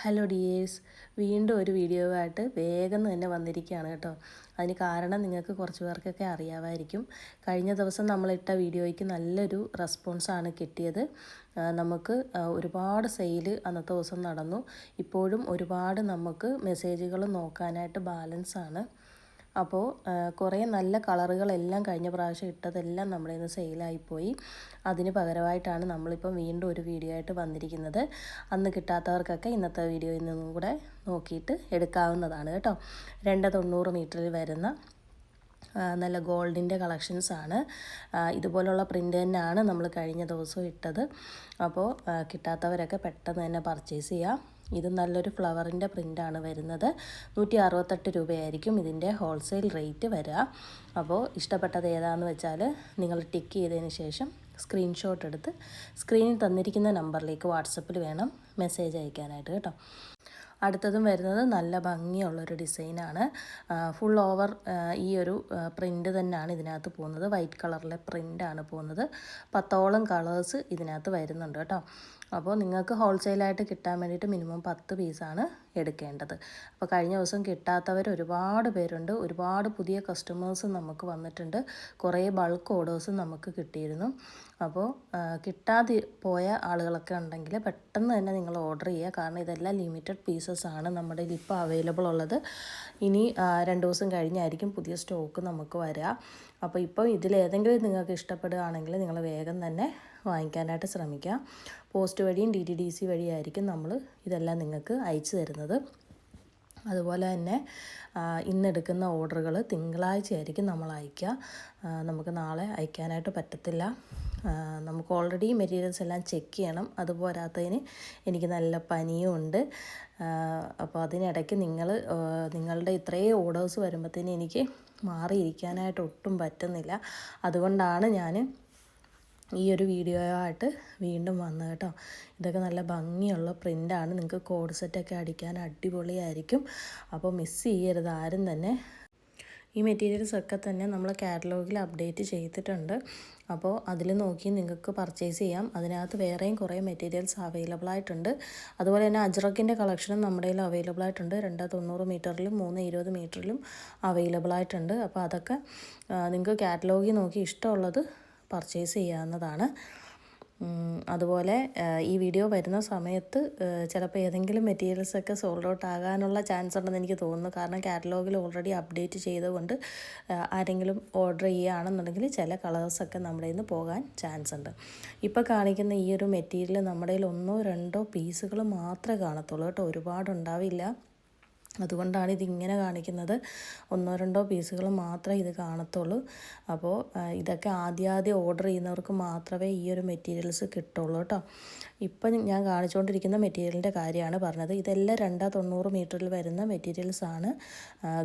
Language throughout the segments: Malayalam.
Hello dears. വീണ്ടും ഒരു വീഡിയോ ആയിട്ട് വേഗം തന്നെ വന്നിരിക്കുകയാണ് കേട്ടോ. അതിന് കാരണം നിങ്ങൾക്ക് കുറച്ച് പേർക്കൊക്കെ അറിയാമായിരിക്കും. കഴിഞ്ഞ ദിവസം നമ്മളിട്ട വീഡിയോയ്ക്ക് നല്ലൊരു റെസ്പോൺസാണ് കിട്ടിയത്. നമുക്ക് ഒരുപാട് സെയിൽ അന്നത്തെ ദിവസം നടന്നു. ഇപ്പോഴും ഒരുപാട് നമുക്ക് മെസ്സേജുകൾ നോക്കാനായിട്ട് ബാലൻസാണ് അപ്പോൾ കുറേ നല്ല കളറുകളെല്ലാം കഴിഞ്ഞ പ്രാവശ്യം ഇട്ടതെല്ലാം നമ്മുടെ ഇന്ന് സെയിലായിപ്പോയി. അതിന് പകരമായിട്ടാണ് നമ്മളിപ്പം വീണ്ടും ഒരു വീഡിയോ ആയിട്ട് വന്നിരിക്കുന്നത്. അന്ന് കിട്ടാത്തവർക്കൊക്കെ ഇന്നത്തെ വീഡിയോയിൽ നിന്നും കൂടെ നോക്കിയിട്ട് എടുക്കാവുന്നതാണ് കേട്ടോ. രണ്ട് തൊണ്ണൂറ് മീറ്ററിൽ വരുന്ന നല്ല ഗോൾഡിന്റെ കളക്ഷൻസാണ്. ഇതുപോലുള്ള പ്രിന്റ് തന്നെയാണ് നമ്മൾ കഴിഞ്ഞ ദിവസവും ഇട്ടത്. അപ്പോൾ കിട്ടാത്തവരൊക്കെ പെട്ടെന്ന് തന്നെ പർച്ചേസ് ചെയ്യാം. ഇത് നല്ലൊരു ഫ്ലവറിന്റെ പ്രിന്റാണ് വരുന്നത്. നൂറ്റി അറുപത്തെട്ട് രൂപയായിരിക്കും ഇതിന്റെ ഹോൾസെയിൽ റേറ്റ് വരിക. അപ്പോൾ ഇഷ്ടപ്പെട്ടത് ഏതാണെന്ന് വെച്ചാൽ നിങ്ങൾ ടിക്ക് ചെയ്തതിന് ശേഷം സ്ക്രീൻഷോട്ട് എടുത്ത് സ്ക്രീനിൽ തന്നിരിക്കുന്ന നമ്പറിലേക്ക് വാട്സപ്പിൽ വേണം മെസ്സേജ് അയക്കാനായിട്ട് കേട്ടോ. അടുത്തതും വരുന്നത് നല്ല ഭംഗിയുള്ളൊരു ഡിസൈനാണ്. ഫുൾ ഓവർ ഈ ഒരു പ്രിന്റ് തന്നെയാണ് ഇതിനകത്ത് പോകുന്നത്. വൈറ്റ് കളറിലെ പ്രിന്റാണ് പോകുന്നത്. പത്തോളം കളേഴ്സ് ഇതിനകത്ത് വരുന്നുണ്ട് കേട്ടോ. അപ്പോൾ നിങ്ങൾക്ക് ഹോൾസെയിലായിട്ട് കിട്ടാൻ വേണ്ടിയിട്ട് മിനിമം പത്ത് പീസാണ് എടുക്കേണ്ടത്. അപ്പോൾ കഴിഞ്ഞ ദിവസം കിട്ടാത്തവർ ഒരുപാട് പേരുണ്ട്. ഒരുപാട് പുതിയ കസ്റ്റമേഴ്സ് നമുക്ക് വന്നിട്ടുണ്ട്. കുറേ ബൾക്ക് ഓർഡേഴ്സും നമുക്ക് കിട്ടിയിരുന്നു. അപ്പോൾ കിട്ടാതെ പോയ ആളുകളൊക്കെ ഉണ്ടെങ്കിൽ പെട്ടെന്ന് തന്നെ നിങ്ങൾ ഓർഡർ ചെയ്യുക. കാരണം ഇതെല്ലാം ലിമിറ്റഡ് പീസസ് ആണ് നമ്മുടെ ഇപ്പോൾ അവൈലബിൾ ഉള്ളത്. ഇനി രണ്ട് ദിവസം കഴിഞ്ഞായിരിക്കും പുതിയ സ്റ്റോക്ക് നമുക്ക് വരിക. അപ്പോൾ ഇപ്പോൾ ഇതിലേതെങ്കിലും നിങ്ങൾക്ക് ഇഷ്ടപ്പെടുകയാണെങ്കിൽ നിങ്ങൾ വേഗം തന്നെ വാങ്ങിക്കാനായിട്ട് ശ്രമിക്കുക. പോസ്റ്റ് വഴിയും ഡി ടി ഡി സി വഴിയായിരിക്കും നമ്മൾ ഇതെല്ലാം നിങ്ങൾക്ക് അയച്ചു തരുന്നത്. അതുപോലെ തന്നെ ഇന്നെടുക്കുന്ന ഓർഡറുകൾ തിങ്കളാഴ്ച ആയിരിക്കും നമ്മൾ അയക്കുക നമുക്ക് നാളെ അയക്കാനായിട്ട് പറ്റത്തില്ല. നമുക്ക് ഓൾറെഡി മെറ്റീരിയൽസ് എല്ലാം ചെക്ക് ചെയ്യണം. അതുപോരാത്തതിന് എനിക്ക് നല്ല പനിയും ഉണ്ട്. അപ്പോൾ അതിനിടയ്ക്ക് നിങ്ങൾ നിങ്ങളുടെ ഇത്രയും ഓർഡേഴ്സ് വരുമ്പോഴത്തേന് എനിക്ക് മാറിയിരിക്കാനായിട്ട് ഒട്ടും പറ്റുന്നില്ല. അതുകൊണ്ടാണ് ഞാൻ ഈ ഒരു വീഡിയോ ആയിട്ട് വീണ്ടും വന്നു കേട്ടോ. ഇതൊക്കെ നല്ല ഭംഗിയുള്ള പ്രിന്റാണ് നിങ്ങൾക്ക് കോഡ് സെറ്റൊക്കെ അടിക്കാൻ അടിപൊളിയായിരിക്കും. അപ്പോൾ മിസ് ചെയ്യരുത്. ആരും തന്നെ ഈ മെറ്റീരിയൽസ് ഒക്കെ തന്നെ നമ്മൾ കാറ്റലോഗിൽ അപ്ഡേറ്റ് ചെയ്തിട്ടുണ്ട്. അപ്പോൾ അതിൽ നോക്കി നിങ്ങൾക്ക് പർച്ചേസ് ചെയ്യാം. അതിനകത്ത് വേറെയും കുറേ മെറ്റീരിയൽസ് അവൈലബിൾ ആയിട്ടുണ്ട്. അതുപോലെ തന്നെ അജ്രക്കിന്റെ കളക്ഷനും നമ്മുടെ കയ്യിൽ അവൈലബിൾ ആയിട്ടുണ്ട്. രണ്ട് തൊണ്ണൂറ് മീറ്ററിലും മൂന്ന് ഇരുപത് മീറ്ററിലും അവൈലബിൾ ആയിട്ടുണ്ട്. അപ്പോൾ അതൊക്കെ നിങ്ങൾക്ക് കാറ്റലോഗിൽ നോക്കി ഇഷ്ടമുള്ളത് പർച്ചേസ് ചെയ്യാവുന്നതാണ്. അതുപോലെ ഈ വീഡിയോ വരുന്ന സമയത്ത് ചിലപ്പോൾ ഏതെങ്കിലും മെറ്റീരിയൽസൊക്കെ സോൾഡ് ഔട്ട് ആകാനുള്ള ചാൻസ് ഉണ്ടെന്ന് എനിക്ക് തോന്നുന്നു. കാരണം കാറ്റലോഗിൽ ഓൾറെഡി അപ്ഡേറ്റ് ചെയ്തുകൊണ്ട് ആരെങ്കിലും ഓർഡർ ചെയ്യുകയാണെന്നുണ്ടെങ്കിൽ ചില കളേഴ്സൊക്കെ നമ്മുടെ നിന്ന് പോകാൻ ചാൻസ് ഉണ്ട്. ഇപ്പോൾ കാണിക്കുന്ന ഈ ഒരു മെറ്റീരിയൽ നമ്മുടെ കയ്യിൽ ഒന്നോ രണ്ടോ പീസുകൾ മാത്രമേ കാണത്തുള്ളൂ. കേട്ടോ ഒരുപാടുണ്ടാവില്ല. അതുകൊണ്ടാണ് ഇതിങ്ങനെ കാണിക്കുന്നത്. ഒന്നോ രണ്ടോ പീസുകൾ മാത്രമേ ഇത് കാണത്തുള്ളൂ. അപ്പോൾ ഇതൊക്കെ ആദ്യാദ്യം ഓർഡർ ചെയ്യുന്നവർക്ക് മാത്രമേ ഈ ഒരു മെറ്റീരിയൽസ് കിട്ടുള്ളൂ കേട്ടോ. ഇപ്പം ഞാൻ കാണിച്ചുകൊണ്ടിരിക്കുന്ന മെറ്റീരിയലിന്റെ കാര്യമാണ് പറഞ്ഞത്. ഇതെല്ലാം രണ്ടാ തൊണ്ണൂറ് മീറ്ററിൽ വരുന്ന മെറ്റീരിയൽസാണ്.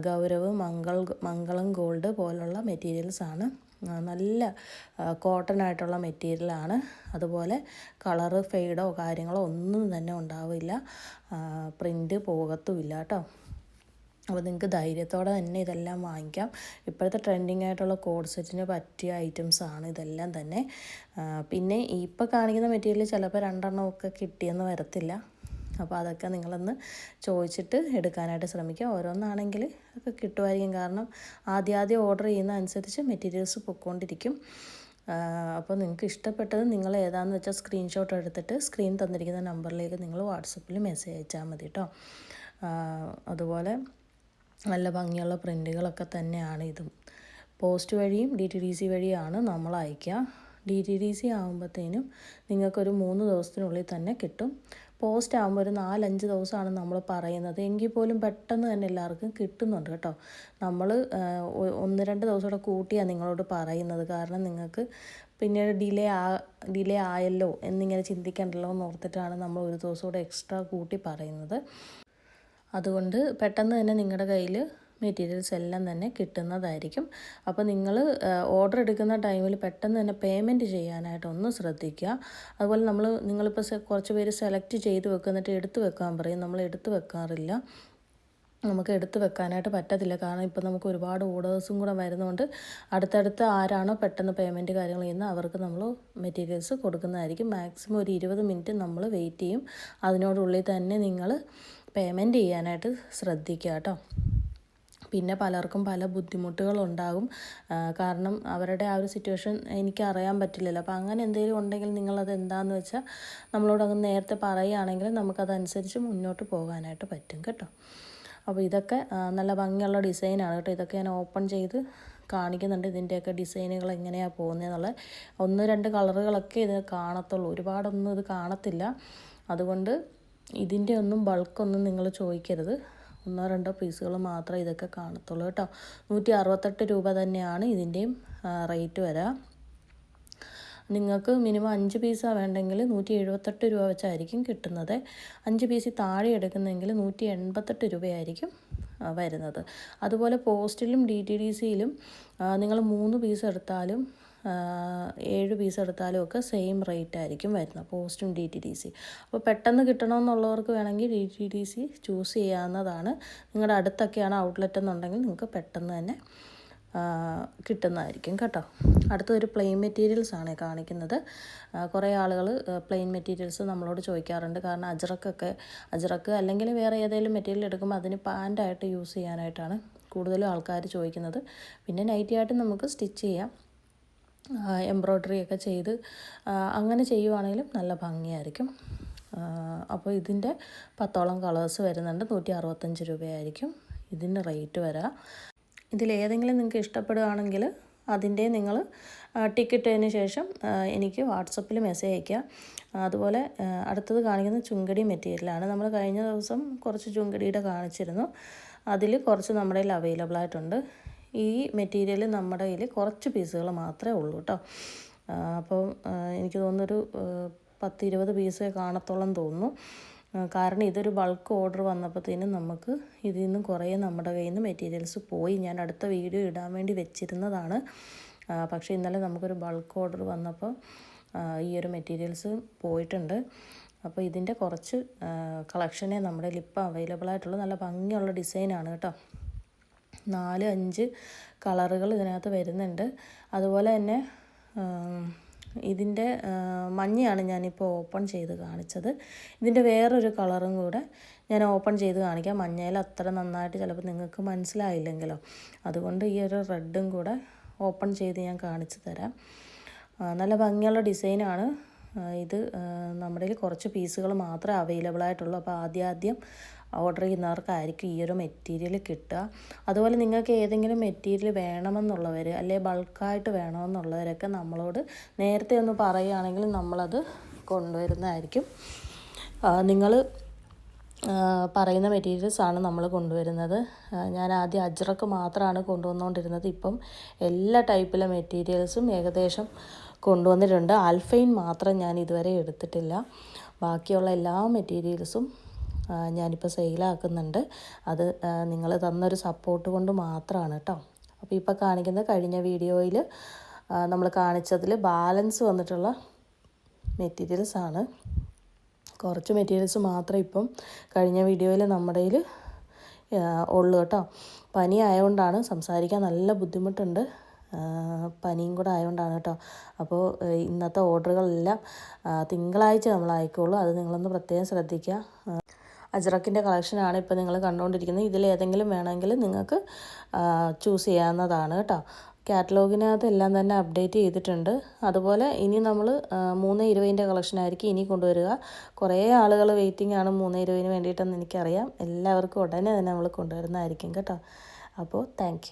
ഗൗരവ് മംഗൾ മംഗളം ഗോൾഡ് പോലുള്ള മെറ്റീരിയൽസാണ്. നല്ല കോട്ടൺ ആയിട്ടുള്ള മെറ്റീരിയലാണ് അതുപോലെ കളറ് ഫെയ്ഡോ കാര്യങ്ങളോ ഒന്നും തന്നെ ഉണ്ടാവില്ല. പ്രിന്റ് പോകത്തുമില്ല കേട്ടോ അപ്പോൾ നിങ്ങൾക്ക് ധൈര്യത്തോടെ തന്നെ ഇതെല്ലാം വാങ്ങിക്കാം. ഇപ്പോഴത്തെ ട്രെൻഡിങ് ആയിട്ടുള്ള കോഡ് സെറ്റിന് പറ്റിയ ഐറ്റംസ് ആണ് ഇതെല്ലാം തന്നെ. പിന്നെ ഇപ്പോൾ കാണിക്കുന്ന മെറ്റീരിയൽ ചിലപ്പോൾ രണ്ടെണ്ണമൊക്കെ കിട്ടിയെന്ന് വരത്തില്ല. അപ്പോൾ അതൊക്കെ നിങ്ങളൊന്ന് ചോദിച്ചിട്ട് എടുക്കാനായിട്ട് ശ്രമിക്കുക. ഓരോന്നാണെങ്കിൽ ഒക്കെ കിട്ടുമായിരിക്കും. കാരണം ആദ്യം ആദ്യം ഓർഡർ ചെയ്യുന്ന അനുസരിച്ച് മെറ്റീരിയൽസ് പൊയ്ക്കൊണ്ടിരിക്കും അപ്പോൾ നിങ്ങൾക്ക് ഇഷ്ടപ്പെട്ടത് നിങ്ങൾ ഏതാണെന്ന് വെച്ചാൽ സ്ക്രീൻഷോട്ട് എടുത്തിട്ട് സ്ക്രീൻ തന്നിരിക്കുന്ന നമ്പറിലേക്ക് നിങ്ങൾ വാട്സപ്പിൽ മെസ്സേജ് അയച്ചാൽ മതി കേട്ടോ അതുപോലെ നല്ല ഭംഗിയുള്ള പ്രിന്റുകളൊക്കെ തന്നെയാണ് ഇതും. പോസ്റ്റ് വഴിയും ഡി ടി ഡി സി വഴിയാണ് നമ്മൾ അയക്കുക. ഡി ടി ഡി സി ആകുമ്പോഴത്തേനും നിങ്ങൾക്കൊരു മൂന്ന് ദിവസത്തിനുള്ളിൽ തന്നെ കിട്ടും. പോസ്റ്റ് ആകുമ്പോൾ ഒരു നാലഞ്ച് ദിവസമാണ് നമ്മൾ പറയുന്നത്. എങ്കിൽ പോലും പെട്ടെന്ന് തന്നെ എല്ലാവർക്കും കിട്ടുന്നുണ്ട് കേട്ടോ. നമ്മൾ ഒന്ന് രണ്ട് ദിവസം കൂടെ കൂട്ടിയാണ് നിങ്ങളോട് പറയുന്നത്. കാരണം നിങ്ങൾക്ക് പിന്നീട് ഡിലേ ആ ഡിലേ ആയല്ലോ എന്നിങ്ങനെ ചിന്തിക്കണ്ടല്ലോ എന്ന് ഓർത്തിട്ടാണ് നമ്മൾ ഒരു ദിവസം കൂടെ എക്സ്ട്രാ കൂട്ടി പറയുന്നത്. അതുകൊണ്ട് പെട്ടെന്ന് തന്നെ നിങ്ങളുടെ കയ്യിൽ മെറ്റീരിയൽസ് എല്ലാം തന്നെ കിട്ടുന്നതായിരിക്കും. അപ്പോൾ നിങ്ങൾ ഓർഡർ എടുക്കുന്ന ടൈമിൽ പെട്ടെന്ന് തന്നെ പേയ്മെന്റ് ചെയ്യാനായിട്ട് ഒന്ന് ശ്രദ്ധിക്കുക. അതുപോലെ നമ്മൾ നിങ്ങളിപ്പോൾ കുറച്ച് പേര് സെലക്ട് ചെയ്ത് വെക്കുന്നിട്ട് എടുത്ത് വെക്കാൻ പറയും. നമ്മൾ എടുത്തു വെക്കാറില്ല. നമുക്ക് എടുത്തു വെക്കാനായിട്ട് പറ്റത്തില്ല. കാരണം ഇപ്പോൾ നമുക്ക് ഒരുപാട് ഓർഡേഴ്സും കൂടെ വരുന്നതുകൊണ്ട് അടുത്തടുത്ത് ആരാണോ പെട്ടെന്ന് പേയ്മെന്റ് കാര്യങ്ങൾ ചെയ്യുന്നത് അവർക്ക് നമ്മൾ മെറ്റീരിയൽസ് കൊടുക്കുന്നതായിരിക്കും. മാക്സിമം ഒരു ഇരുപത് മിനിറ്റ് നമ്മൾ വെയിറ്റ് ചെയ്യും. അതിനോടുള്ളിൽ തന്നെ നിങ്ങൾ പേയ്മെന്റ് ചെയ്യാനായിട്ട് ശ്രദ്ധിക്കുക കേട്ടോ. പിന്നെ പലർക്കും പല ബുദ്ധിമുട്ടുകളുണ്ടാകും. കാരണം അവരുടെ ആ ഒരു സിറ്റുവേഷൻ എനിക്ക് അറിയാൻ പറ്റില്ലല്ലോ. അപ്പോൾ അങ്ങനെ എന്തെങ്കിലും ഉണ്ടെങ്കിൽ നിങ്ങളത് എന്താണെന്ന് വെച്ചാൽ നമ്മളോട് അങ്ങ് നേരത്തെ പറയുകയാണെങ്കിൽ നമുക്കതനുസരിച്ച് മുന്നോട്ട് പോകാനായിട്ട് പറ്റും കേട്ടോ. അപ്പോൾ ഇതൊക്കെ നല്ല ഭംഗിയുള്ള ഡിസൈനാണ് കേട്ടോ. ഇതൊക്കെ ഞാൻ ഓപ്പൺ ചെയ്ത് കാണിക്കുന്നുണ്ട്. ഇതിന്റെയൊക്കെ ഡിസൈനുകൾ എങ്ങനെയാണ് പോകുന്നതെന്നുള്ള ഒന്ന് രണ്ട് കളറുകളൊക്കെ ഇത് കാണത്തുള്ളൂ. ഒരുപാടൊന്നും ഇത് കാണത്തില്ല. അതുകൊണ്ട് ഇതിന്റെ ഒന്നും ബൾക്കൊന്നും നിങ്ങൾ ചോദിക്കരുത്. ഒന്നോ രണ്ടോ പീസുകൾ മാത്രമേ ഇതൊക്കെ കാണത്തുള്ളൂ കേട്ടോ. നൂറ്റി അറുപത്തെട്ട് രൂപ തന്നെയാണ് ഇതിന്റെയും റേറ്റ് വരിക നിങ്ങൾക്ക് മിനിമം അഞ്ച് പീസാണ് വേണ്ടെങ്കിൽ നൂറ്റി എഴുപത്തെട്ട് രൂപ വെച്ചായിരിക്കും കിട്ടുന്നത്. അഞ്ച് പീസ് താഴെ എടുക്കുന്നെങ്കിൽ നൂറ്റി എൺപത്തെട്ട് രൂപയായിരിക്കും വരുന്നത്. അതുപോലെ പോസ്റ്റിലും ഡി ടി ഡി സിയിലും നിങ്ങൾ മൂന്ന് പീസ് എടുത്താലും ഏഴ് പീസ് എടുത്താലും ഒക്കെ സെയിം റേറ്റ് ആയിരിക്കും വരുന്നത്. പോസ്റ്റും ഡി ടി ഡി സി അപ്പോൾ പെട്ടെന്ന് കിട്ടണമെന്നുള്ളവർക്ക് വേണമെങ്കിൽ D T D C choose ചെയ്യാവുന്നതാണ്. നിങ്ങളുടെ അടുത്തൊക്കെയാണ് ഔട്ട്ലെറ്റ് എന്നുണ്ടെങ്കിൽ നിങ്ങൾക്ക് പെട്ടെന്ന് തന്നെ കിട്ടുന്നതായിരിക്കും കേട്ടോ. അടുത്തൊരു പ്ലെയിൻ മെറ്റീരിയൽസ് ആണ് കാണിക്കുന്നത്. കുറേ ആളുകൾ പ്ലെയിൻ മെറ്റീരിയൽസ് നമ്മളോട് ചോദിക്കാറുണ്ട്. കാരണം അജറക്കൊക്കെ അജറക്ക് അല്ലെങ്കിൽ വേറെ ഏതെങ്കിലും മെറ്റീരിയൽ എടുക്കുമ്പോൾ അതിന് പാന്റായിട്ട് യൂസ് ചെയ്യാനായിട്ടാണ് കൂടുതലും ആൾക്കാർ ചോദിക്കുന്നത്. പിന്നെ നൈറ്റിയായിട്ട് നമുക്ക് സ്റ്റിച്ച് ചെയ്യാം. എംബ്രോയ്ഡറി ഒക്കെ ചെയ്ത് അങ്ങനെ ചെയ്യുവാണെങ്കിലും നല്ല ഭംഗിയായിരിക്കും. അപ്പോൾ ഇതിന്റെ പത്തോളം കളേഴ്സ് വരുന്നുണ്ട്. നൂറ്റി അറുപത്തഞ്ച് രൂപയായിരിക്കും ഇതിന്റെ റേറ്റ് വരാം. ഇതിലേതെങ്കിലും നിങ്ങൾക്ക് ഇഷ്ടപ്പെടുകയാണെങ്കിൽ അതിന്റെ നിങ്ങൾ ടിക്കറ്റിന് ശേഷം എനിക്ക് വാട്സപ്പിൽ മെസ്സേജ് അയയ്ക്കുക അതുപോലെ അടുത്തത് കാണിക്കുന്ന ചുങ്കടി മെറ്റീരിയലാണ് നമ്മൾ കഴിഞ്ഞ ദിവസം കുറച്ച് ചുങ്കടിയുടെ കാണിച്ചിരുന്നു. അതിൽ കുറച്ച് നമ്മുടെ കയ്യിൽ അവൈലബിൾ ആയിട്ടുണ്ട്. ഈ മെറ്റീരിയൽ നമ്മുടെ കയ്യിൽ കുറച്ച് പീസുകൾ മാത്രമേ ഉള്ളൂ കേട്ടോ അപ്പം എനിക്ക് തോന്നുന്നൊരു പത്ത് ഇരുപത് പീസേ കാണത്തോളം തോന്നുന്നു. കാരണം ഇതൊരു ബൾക്ക് ഓർഡർ വന്നപ്പോഴത്തേനും നമുക്ക് ഇതിൽ നിന്നും കുറേ നമ്മുടെ കയ്യിൽ നിന്ന് മെറ്റീരിയൽസ് പോയി. ഞാൻ അടുത്ത വീഡിയോ ഇടാൻ വേണ്ടി വെച്ചിരുന്നതാണ്. പക്ഷേ ഇന്നലെ നമുക്കൊരു ബൾക്ക് ഓർഡർ വന്നപ്പോൾ ഈ ഒരു മെറ്റീരിയൽസ് പോയിട്ടുണ്ട്. അപ്പോൾ ഇതിന്റെ കുറച്ച് കളക്ഷനെ നമ്മുടെ ലിപ്പ് അവൈലബിൾ ആയിട്ടുള്ള നല്ല ഭംഗിയുള്ള ഡിസൈനാണ് കേട്ടോ. നാല് അഞ്ച് കളറുകൾ ഇതിനകത്ത് വരുന്നുണ്ട്. അതുപോലെ തന്നെ ഇതിന്റെ മഞ്ഞയാണ് ഞാനിപ്പോൾ ഓപ്പൺ ചെയ്ത് കാണിച്ചത്. ഇതിന്റെ വേറൊരു കളറും കൂടെ ഞാൻ ഓപ്പൺ ചെയ്ത് കാണിക്കാം. മഞ്ഞയിൽ അത്ര നന്നായിട്ട് ചിലപ്പോൾ നിങ്ങൾക്ക് മനസ്സിലായില്ലെങ്കിലോ. അതുകൊണ്ട് ഈ ഒരു റെഡും കൂടെ ഓപ്പൺ ചെയ്ത് ഞാൻ കാണിച്ചു തരാം. നല്ല ഭംഗിയുള്ള ഡിസൈനാണ്. ഇത് നമ്മുടെ കുറച്ച് പീസുകൾ മാത്രമേ അവൈലബിൾ ആയിട്ടുള്ളൂ അപ്പോൾ ആദ്യം ആദ്യം ഓർഡർ ചെയ്യുന്നവർക്കായിരിക്കും ഈ ഒരു മെറ്റീരിയൽ കിട്ടുക. അതുപോലെ നിങ്ങൾക്ക് ഏതെങ്കിലും മെറ്റീരിയൽ വേണമെന്നുള്ളവർ അല്ലെ ബൾക്കായിട്ട് വേണമെന്നുള്ളവരൊക്കെ നമ്മളോട് നേരത്തെ ഒന്ന് പറയുകയാണെങ്കിൽ നമ്മളത് കൊണ്ടുവരുന്നതായിരിക്കും. നിങ്ങൾ പറയുന്ന മെറ്റീരിയൽസ് ആണ് നമ്മൾ കൊണ്ടുവരുന്നത്. ഞാൻ ആദ്യം അജ്രക്ക് മാത്രമാണ് കൊണ്ടുവന്നുകൊണ്ടിരുന്നത് ഇപ്പം എല്ലാ ടൈപ്പിലെ മെറ്റീരിയൽസും ഏകദേശം കൊണ്ടുവന്നിട്ടുണ്ട്. ആൽഫൈൻ മാത്രം ഞാൻ ഇതുവരെ എടുത്തിട്ടില്ല. ബാക്കിയുള്ള എല്ലാ മെറ്റീരിയൽസും ഞാനിപ്പോൾ സെയിലാക്കുന്നുണ്ട്. അത് നിങ്ങൾ തന്നൊരു സപ്പോർട്ട് കൊണ്ട് മാത്രമാണ് കേട്ടോ അപ്പോൾ ഇപ്പോൾ കാണിക്കുന്ന കഴിഞ്ഞ വീഡിയോയിൽ നമ്മൾ കാണിച്ചതിൽ ബാലൻസ് വന്നിട്ടുള്ള മെറ്റീരിയൽസ് ആണ്. കുറച്ച് മെറ്റീരിയൽസ് മാത്രം ഇപ്പം കഴിഞ്ഞ വീഡിയോയിൽ നമ്മുടെ ഉള്ളു കേട്ടോ പനി ആയതുകൊണ്ടാണ് സംസാരിക്കാൻ നല്ല ബുദ്ധിമുട്ടുണ്ട്. പനിയും കൂടെ ആയതുകൊണ്ടാണ് കേട്ടോ അപ്പോൾ ഇന്നത്തെ ഓർഡറുകളെല്ലാം തിങ്കളാഴ്ച നമ്മൾ അയക്കുള്ളൂ അത് നിങ്ങളൊന്ന് പ്രത്യേകം ശ്രദ്ധിക്കുക അജ്രക്കിന്റെ കളക്ഷനാണ് ഇപ്പോൾ നിങ്ങൾ കണ്ടുകൊണ്ടിരിക്കുന്നത്. ഇതിൽ ഏതെങ്കിലും വേണമെങ്കിൽ നിങ്ങൾക്ക് ചൂസ് ചെയ്യാവുന്നതാണ് കേട്ടോ. കാറ്റലോഗിനകത്ത് എല്ലാം തന്നെ അപ്ഡേറ്റ് ചെയ്തിട്ടുണ്ട്. അതുപോലെ ഇനി നമ്മൾ മൂന്ന് ഇരുപതിന്റെ കളക്ഷനായിരിക്കും ഇനി കൊണ്ടുവരിക. കുറേ ആളുകൾ വെയിറ്റിംഗ് ആണ് മൂന്ന് ഇരുപതിന് വേണ്ടിയിട്ടെന്ന് എനിക്കറിയാം. എല്ലാവർക്കും ഉടനെ തന്നെ നമ്മൾ കൊണ്ടുവരുന്നതായിരിക്കും കേട്ടോ. അപ്പോൾ താങ്ക്